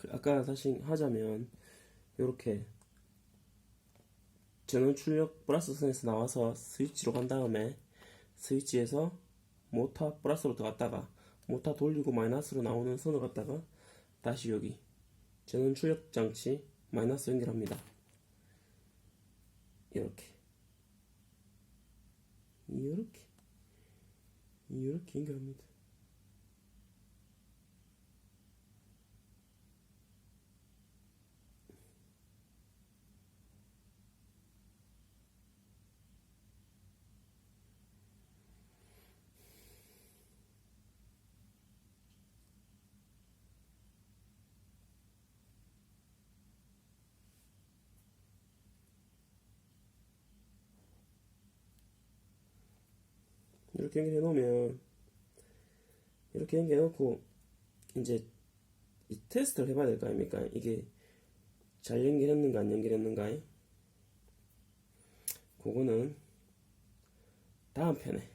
그 아까 다시 하자면 이렇게 전원 출력 플러스 선에서 나와서 스위치로 간 다음에 스위치에서 모터 플러스로 들어갔다가 모터 돌리고 마이너스로 나오는 선을 갖다가 다시 여기 전원 출력 장치 마이너스 연결합니다. 이렇게 이렇게 이렇게 연결합니다. 이렇게 연결해 놓으면 이렇게 연결해 놓고 이제 이 테스트를 해봐야 될 거 아닙니까? 이게 잘 연결했는가 안 연결했는가? 그거는 다음 편에